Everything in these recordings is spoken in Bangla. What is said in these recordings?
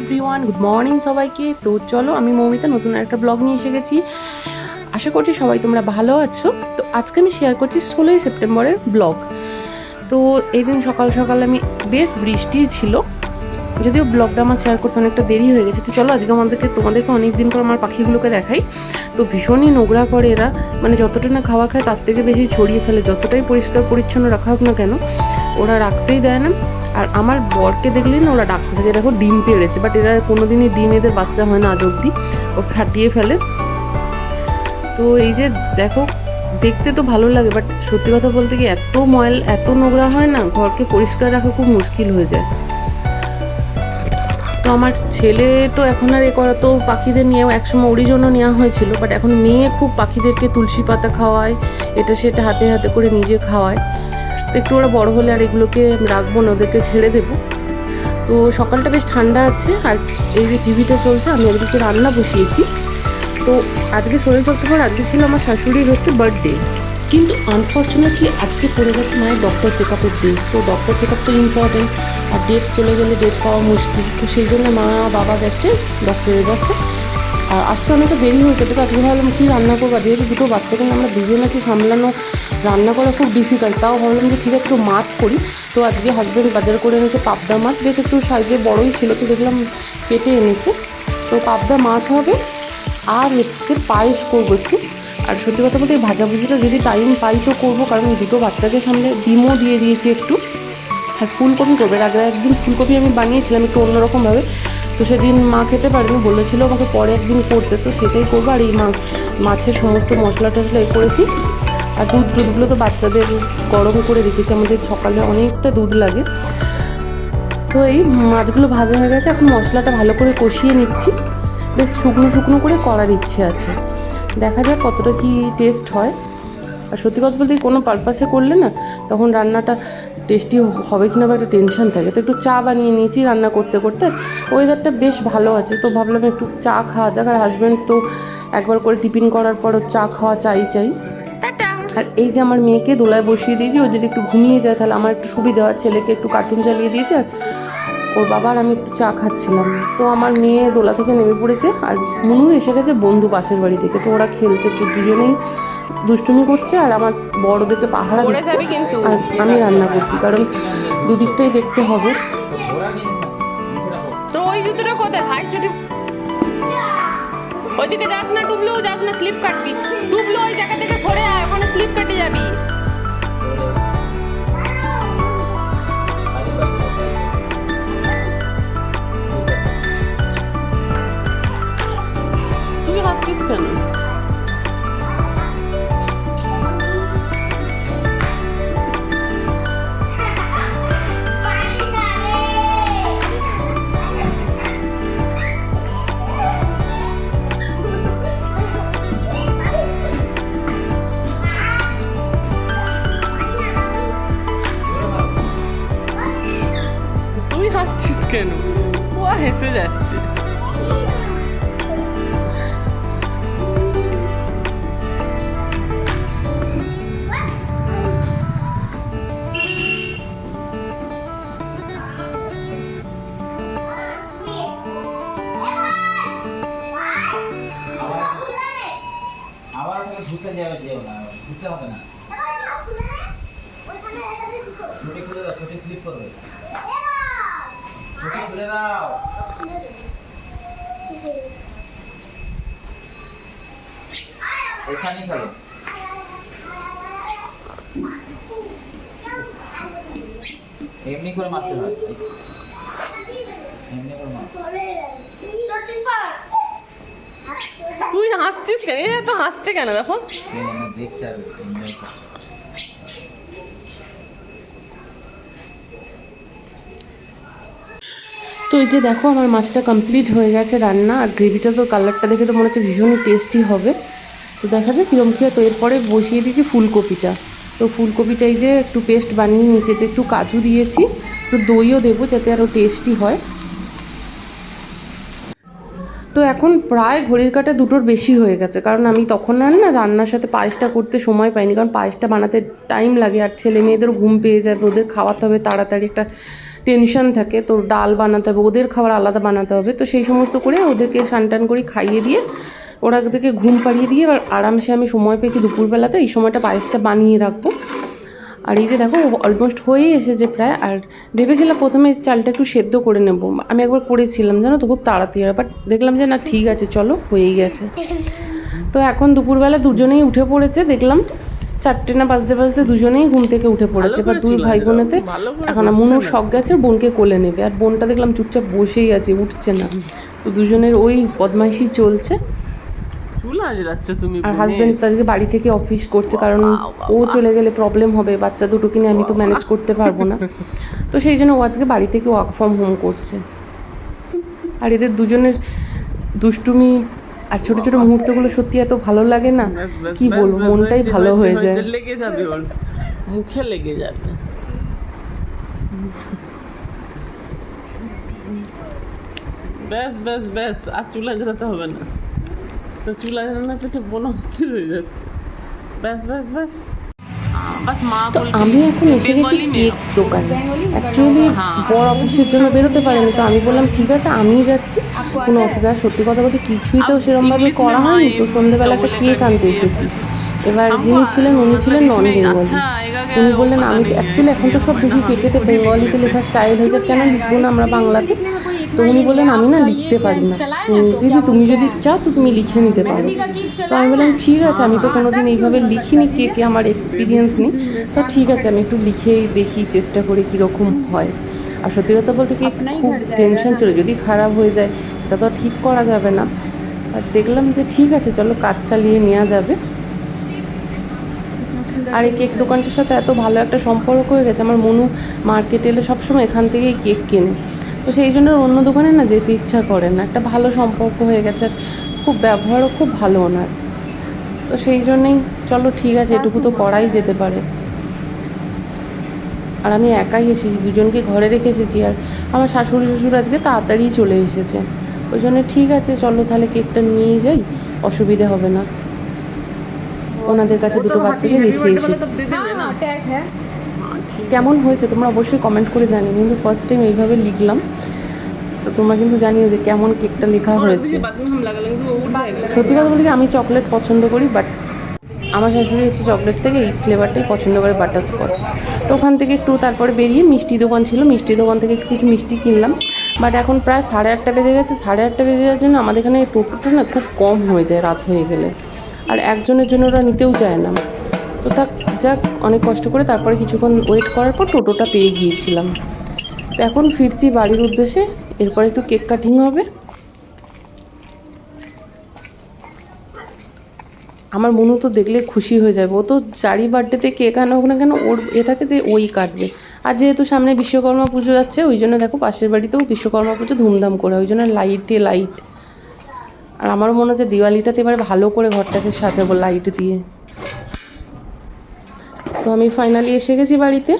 এভরিওয়ান গুড মর্নিং সবাইকে। তো চলো, আমি মৌমিতা, নতুন একটা ব্লগ নিয়ে এসে গেছি। আশা করছি সবাই তোমরা ভালো আছো। তো আজকে আমি শেয়ার করছি ষোলোই সেপ্টেম্বরের ব্লগ তো এই দিন সকাল সকাল আমি বেশ বৃষ্টি ছিল। যদিও ব্লগটা আমার শেয়ার করতে অনেকটা দেরি হয়ে গেছে। তো চলো, আজকে আমাদেরকে, তোমাদেরকে অনেক দিন পর আমার পাখিগুলোকে দেখাই। তো ভীষণই নোংরা করে এরা। মানে যতটা না খাবার খায়, তার থেকে বেশি ছড়িয়ে ফেলে। যতটাই পরিষ্কার পরিচ্ছন্ন রাখা হোক না কেন ওরা রাখতেই দেয় না। আর আমার বরকে দেখলেই না ওরা ডাকতে থাকে। দেখো ডিম পেড়েছে বাট এরা কোনোদিনই ডিম এদের বাচ্চা হয় না আজ অব্দি ও ফাটিয়ে ফেলে। তো এই যে দেখো, দেখতে তো ভালো লাগে বাট সত্যি কথা বলতে কি এত ময়ল, এত নোংরা হয় না, ঘরকে পরিষ্কার রাখা খুব মুশকিল হয়ে যায়। তো আমার ছেলে তো এখন আর এ করা তো পাখিদের নিয়েও, একসময় ওরই জন্য নেওয়া হয়েছিল বাট এখন মেয়ে খুব পাখিদেরকে তুলসী পাতা খাওয়ায়, এটা সেটা হাতে হাতে করে নিজে খাওয়ায়। একটু ওরা বড় হলে আর এগুলোকে রাখব না, ওদেরকে ছেড়ে দেবো। তো সকালটা বেশ ঠান্ডা আছে, আর এই যে টিভিটা চলছে, আমি একদিকে রান্না বসিয়েছি। তো আজকে শরীর সেপ্টেম্বর আজকে ছিল আমার শাশুড়ির হচ্ছে বার্থডে কিন্তু আনফর্চুনেটলি আজকে পড়ে গেছে মায়ের ডক্টর চেক আপের ডেট তো ডক্টর চেক আপ তো ইম্পর্টেন্ট আর ডেট চলে গেলে ডেট পাওয়া মুশকিল। তো সেই জন্য মা, বাবা গেছে ডক্টরের কাছে। আর আসতে অনেকটা দেরি হয়েছে, তো আজকে ভাবলাম কী রান্না করব? যেহেতু দুটো বাচ্চাকে আমরা দুজন আছি সামলানো রান্না করা খুব ডিফিকাল্ট তাও ভাবলাম যে ঠিক আছে একটু মাছ করি। তো আজকে হাজব্যান্ড বাজার করে এনেছে পাবদা মাছ, বেশ একটু সাইজে বড়ই ছিল তো দেখলাম কেটে এনেছে। তো পাবদা মাছ হবে, আর হচ্ছে পায়েস করব একটু। আর সত্যি কথা বলতে এই ভাজাভুজিটা যদি টাইম পাই তো করব, কারণ দুটো বাচ্চাকে সামনে ডিমও দিয়ে দিয়েছি একটু। আর ফুলকপি করবে আগে একদিন ফুলকপি আমি বানিয়েছিলাম একটু অন্যরকমভাবে। তো সেদিন মা খেতে পারেনি, বলেছিল আমাকে পরে একদিন করতে, তো সেটাই করব। আর এই মাছের সমস্ত মশলা টশলা এ করেছি। আর দুধ দুধগুলো তো বাচ্চাদের গরম করে রেখেছি, আমাদের সকালে অনেকটা দুধ লাগে। তো এই মাছগুলো ভাজা হয়ে গেছে, এখন মশলাটা ভালো করে কষিয়ে নিচ্ছি। বেশ শুকনো শুকনো করে করার ইচ্ছে আছে। দেখা যাক কতটা কি টেস্ট হয়। আর সত্যি কথা বলতে কোনো পারপাসে করলে না, তখন রান্নাটা টেস্টি হবে কিনা বা একটা টেনশন থাকে। তো একটু চা বানিয়ে নিয়েছি রান্না করতে করতে। ওয়েদারটা বেশ ভালো আছে, তো ভাবলাম একটু চা খাওয়া যাক। আর হাজব্যান্ড তো একবার করে টিফিন করার পর ওর চা খাওয়া চাই চাই। আর এই যে আমার মেয়েকে দোলায় বসিয়ে দিয়েছি ও যদি একটু ঘুমিয়ে যায় তাহলে আমার একটু সুবিধা হয় ছেলেকে একটু কার্টুন চালিয়ে দিয়েছে আর ওর বাবার আমি একটু চা খাচ্ছিলাম। তো আমার মেয়ে দোলা থেকে নেমে পড়েছে আর মুনু এসে গেছে বন্ধু পাশের বাড়ি থেকে। তো ওরা খেলছে তো দুজনেই দুষ্টুমি করছে আর আমার বড়দেরকে পাহারা দিচ্ছে আর আমি রান্না করছি কারণ দুদিকটাই দেখতে হবে। তো ওই জুতোটা কোথায়? ভাই ওইদিকে যাস না ডুবলো, যাস না স্লিপ কাটবি। ডুবলো, ওই জায়গা থেকে সরে আয়, ওখানে স্লিপ কেটে যাবি। তুই হাসছিস কেন? ঘুরতে যাবে, যেও না, ঘুরতে হবে না। ছুটি খুলে দাও, ছুটি স্লিপ করবে। ছুটি খুলে দাও। এখানেই খেলো এমনি করে মারতে হয়। এমনি করে তুই হাসছিস কেন? এ তো হাসছে কেন দেখো। দেখছে আর enjoy করছে। তো এই যে দেখো, আমার মাছটা কমপ্লিট হয়ে গেছে রান্না, আর গ্রেভিটা তো কালারটা দেখে তো মনে হচ্ছে ভীষণ টেস্টি হবে। তো দেখা যায় কীরকম কী তো এরপরে বসিয়ে দিয়েছি ফুলকপিটা। তো ফুলকপিটা এই যে একটু পেস্ট বানিয়ে নিয়েছি এতে একটু কাজু দিয়েছি। একটু দইও দেবো যাতে আরও টেস্টি হয়। তো এখন প্রায় ঘড়ির কাটা দুটোর বেশি হয়ে গেছে। কারণ আমি তখন আর না রান্নার সাথে পায়েসটা করতে সময় পাইনি। কারণ পায়েসটা বানাতে টাইম লাগে, আর ছেলে মেয়েদের ঘুম পেয়ে যাবে ওদের খাওয়াতে হবে তাড়াতাড়ি একটা টেনশন থাকে, তোর ডাল বানাতে হবে, ওদের খাবার আলাদা বানাতে হবে, তো সেই সমস্ত করে ওদেরকে টান করে খাইয়ে দিয়ে ওরা থেকে ঘুম পাড়িয়ে দিয়ে এবার আরামসে আমি সময় পেয়েছি দুপুরবেলাতে, এই সময়টা পায়েসটা বানিয়ে রাখব। আর এই যে দেখো অলমোস্ট হয়েই এসেছে প্রায়, আর ভেবেছিলাম প্রথমে চালটা একটু সেদ্ধ করে নেব, আমি একবার করেছিলাম, জানো তো, খুব তাড়াতাড়ি বাট দেখলাম যে না, ঠিক আছে, চলো, হয়েই গেছে। তো এখন দুপুরবেলা দুজনেই উঠে পড়েছে, দেখলাম চারটে না বাজতে বাজতে দুজনেই ঘুম থেকে উঠে পড়েছে। বা দুই ভাই বোনেতে এখন মনুর শখ গেছে বোনকে কোলে নেবে। আর বোনটা দেখলাম চুপচাপ বসেই আছে উঠছে না। তো দুজনের ওই বদমাইশি চলছে। তুমি আর হাজবেন্ড তো আজকে বাড়ি থেকে অফিস করছে কারণ ও চলে গেলে প্রবলেম হবে বাচ্চা দুটোকে নিয়ে আমি তো ম্যানেজ করতে পারব না। তো সেই জন্য ও আজকে বাড়ি থেকে ওয়ার্ক ফ্রম হোম করছে। আর এদের দুজনের দুষ্টুমি আর ছোট ছোট মুহূর্তগুলো সত্যি এত ভালো লাগে না? কি বলব? মনটাই ভালো হয়ে যায় লেগে যাবে ওর। মুখে লেগে যাবে। ব্যাস ব্যাস ব্যাস আর চুলা আজরাতে হবে না। তো চুলা আজরানো পেটে বোন অস্থির হয়ে যাচ্ছে। ব্যাস ব্যাস ব্যাস। তো আমি এখন এসে গেছি কেক দোকানে। অ্যাকচুয়ালি বড় অফিসের জন্য বেরোতে পারেনি। তো আমি বললাম ঠিক আছে আমি যাচ্ছি। কোনো অসুবিধা সত্যি কথা বলতে কিছুই তো সেরমভাবে করা হয়নি। তো সন্ধ্যেবেলা একটা কেক আনতে এসেছি। এবার যিনি ছিলেন উনি ছিলেন নন বেঙ্গলি আচ্ছা, উনি বললেন আমি অ্যাকচুয়ালি এখন তো সব দেখি কেকেতে বেঙ্গলিতে লেখা স্টাইল হয়েছে কেন লিখব না আমরা বাংলাতে? তো উনি বললেন আমি না লিখতে পারি না। দিদি তুমি যদি চাও তো তুমি লিখে নিতে পারো। তো আমি বললাম ঠিক আছে আমি তো কোনোদিন এইভাবে লিখিনি কেকে আমার এক্সপিরিয়েন্স নেই। তো ঠিক আছে আমি একটু লিখেই দেখি চেষ্টা করি কীরকম হয়। আর সত্যি কথা বলতে কি খুব টেনশন ছিল যদি খারাপ হয়ে যায় এটা তো আর ঠিক করা যাবে না। আর দেখলাম যে ঠিক আছে চলো কাজ চালিয়ে নেওয়া যাবে। আর এই কেক দোকানটির সাথে এত ভালো একটা সম্পর্ক হয়ে গেছে। আমার মনু মার্কেটে এলে সবসময় এখান থেকেই কেক কেনে। তো সেই জন্য অন্য দোকানে না যেতে ইচ্ছা করে না। একটা ভালো সম্পর্ক হয়ে গেছে, খুব ব্যবহারও খুব ভালো ওনার। তো সেই জন্যেই চলো ঠিক আছে, এটুকু তো করাই যেতে পারে। আর আমি একাই এসেছি, দুজনকে ঘরে রেখে এসেছি আর আমার শাশুড়ি শ্বশুর আজকে তাড়াতাড়ি চলে এসেছে। ওই জন্য ঠিক আছে, চলো তাহলে কেকটা নিয়েই যাই, অসুবিধে হবে না। ওনাদের কাছে দুটো বাচ্চাকে দেখিয়ে এসেছি। হ্যাঁ, হ্যাঁ, হ্যাঁ। কেমন হয়েছে? তোমরা অবশ্যই কমেন্ট করে জানি কিন্তু ফার্স্ট টাইম এইভাবে লিখলাম। তো তোমরা কিন্তু জানিও যে কেমন কেকটা লেখা হয়েছে। সত্যি কথা বলি আমি চকলেট পছন্দ করি বাট আমার শাশুড়ি হচ্ছে চকলেট থেকে এই ফ্লেভারটাই পছন্দ করে বাটার স্কচ তো ওখান থেকে একটু তারপরে বেরিয়ে মিষ্টি দোকান ছিল। মিষ্টি দোকান থেকে কিছু মিষ্টি কিনলাম। বাট এখন প্রায় সাড়ে আটটা বেজে গেছে। সাড়ে আটটা বেজে যাওয়ার জন্য আমাদের এখানে টোটোটা না খুব কম হয়ে যায় রাত হয়ে গেলে। আর একজনের জন্য ওরা নিতেও চায় না। তো তা যাক, অনেক কষ্ট করে তারপরে কিছুক্ষণ ওয়েট করার পর টোটোটা পেয়ে গিয়েছিলাম। তো এখন ফিরছি বাড়ির উদ্দেশ্যে, এরপর একটু কেক কাটিং হবে। আমার মনু তো দেখলে খুশি হয়ে যাবে। ও তো চারি বার্থডেতে কেক আনা হোক না কেন, ওর এ থাকে যে ওই কাটবে। আর যেহেতু সামনে বিশ্বকর্মা পুজো যাচ্ছে, ওই জন্য দেখো পাশের বাড়িতেও বিশ্বকর্মা পুজো ধুমধাম করে ওই জন্য লাইটে লাইট আর আমারও মনে হচ্ছে দিওয়ালিটাতে এবার ভালো করে ঘরটাকে সাজাবো লাইট দিয়ে। তো আমি ফাইনালি এসে গেছি বাড়িতে।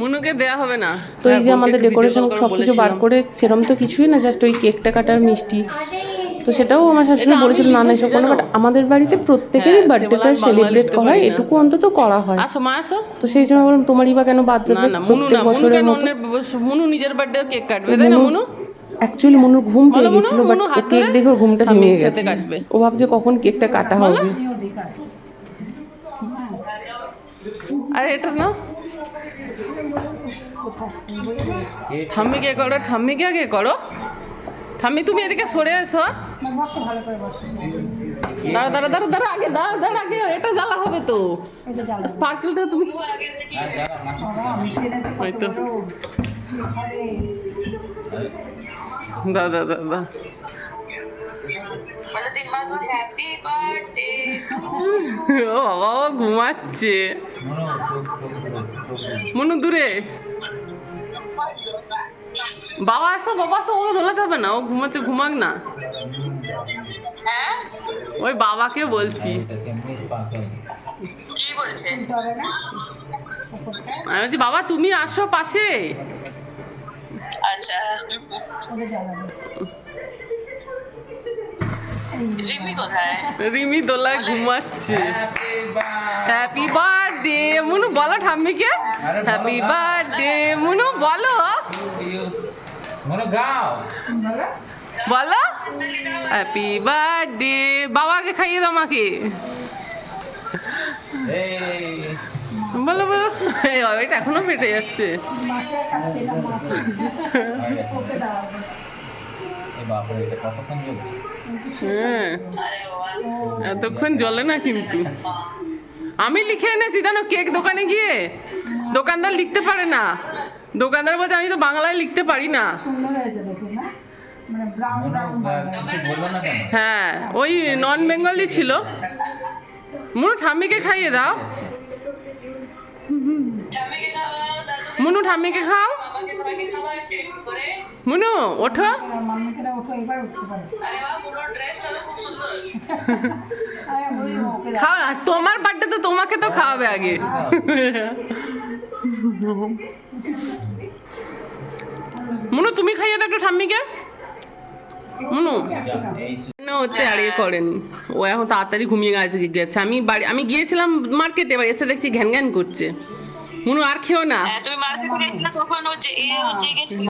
মুনুকে দেয়া হবে না। তো এই যে আমাদের ডেকোরেশন সব কিছু বার করে সেরম তো কিছুই না জাস্ট ওই কেকটা কাটার মিষ্টি। তো সেটাও আমার শাশুড়ি বলেছিল না না এসব কোনো বাট আমাদের বাড়িতে প্রত্যেকেরই হ্যাঁ, বার্থডেটা সেলিব্রেট করা হয় এটুকু অন্তত করা হয়। আসো তো সেই জন্য বললাম তোমারই বা কেন বাদ যাবে না প্রত্যেক বছরের মতো? মুনু নিজের বার্থডে কেক কাটবে তাই না মুনু? অ্যাকচুয়ালি মনুর ঘুম পেয়ে বলো, মনু, গেছিল বাট কেক দেখে ওর ঘুমটা ভেঙে গেছে। কাটবে। ও ভাবছে কখন কেকটা কাটা হবে। আরে এটা না। ঠাম্মি কে করো ঠাম্মি কে আগে করো। ঠাম্মি তুমি এদিকে সরে এসো। দাঁড়া দাঁড়া দাঁড়া দাঁড়া আগে দাঁড়া দাঁড়া আগে এটা জ্বালা হবে তো। স্পার্কেলটা তুমি ওই তো দাদা দাদা ও বাবা ও ঘুমাচ্ছে। মনু দূরে। বাবা আসো বাবা আসো ও ধোলা যাবে না। ও ঘুমাচ্ছে ঘুমাক না। ওই বাবাকে বলছি? আমি বলছি বাবা তুমি আসো পাশে। আচ্ছা রিমি দোলায় ঘুমাচ্ছে। হ্যাপি বার্থডে মুনু বলো ঠাম্মিকে। হ্যাপি বার্থডে মুনু বলো। বলো। হ্যাপি বার্থডে বাবাকে খাইয়ে দাও মাকে এই। বলো বলো। এটা এখনও পেটে যাচ্ছে। হ্যাঁ। এতক্ষণ জ্বলে না কিন্তু। আমি লিখে এনেছি, জানো, কেক দোকানে গিয়ে। দোকানদার লিখতে পারে না। দোকানদার বলছে, আমি তো বাংলায় লিখতে পারি না। হ্যাঁ ওই নন বেঙ্গলি ছিল। মুনু ঠাম্মিকে খাইয়ে দাও। মুনু, ঠাম্মিকে খাও। মুনু, ওঠো। খাও না, তোমার বার্থডে তো তোমাকে তো খাওয়াবে আগে। মুনু, তুমি খাইয়ে দাও একটু ঠাম্মিকে। মুনু। না হচ্ছে আর ইয়ে করেনি। ও এখন তাড়াতাড়ি ঘুমিয়ে গেছে আমি বাড়ি আমি গিয়েছিলাম মার্কেটে এবার এসে দেখছি ঘ্যান ঘ্যান করছে। মুনু আর খেও না হ্যাঁ তুমি মার্কেটে গেছিলে তখন হচ্ছে এ হচ্ছে গেছিল